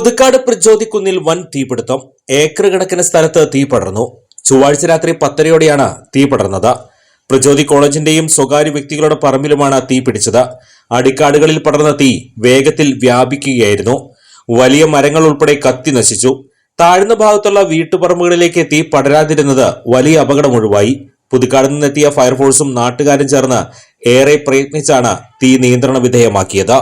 പുതുക്കാട് പ്രചോദിക്കുന്നിൽ വൻ തീപിടുത്തം. ഏക്കർ കണക്കിന് സ്ഥലത്ത് തീ പടർന്നു. ചൊവ്വാഴ്ച രാത്രി പത്തരയോടെയാണ് തീ പടർന്നത്. പ്രചോദി കോളേജിന്റെയും സ്വകാര്യ വ്യക്തികളുടെ പറമ്പിലുമാണ് തീ പിടിച്ചത്. അടിക്കാടുകളിൽ പടർന്ന തീ വേഗത്തിൽ വ്യാപിക്കുകയായിരുന്നു. വലിയ മരങ്ങൾ ഉൾപ്പെടെ കത്തി നശിച്ചു. താഴ്ന്ന ഭാഗത്തുള്ള വീട്ടുപറമ്പുകളിലേക്ക് തീ പടരാതിരുന്നത് വലിയ അപകടം ഒഴിവായി. പുതുക്കാട് നിന്നെത്തിയ ഫയർഫോഴ്സും നാട്ടുകാരും ചേർന്ന് ഏറെ പ്രയത്നിച്ചാണ് തീ നിയന്ത്രണ വിധേയമാക്കിയത്.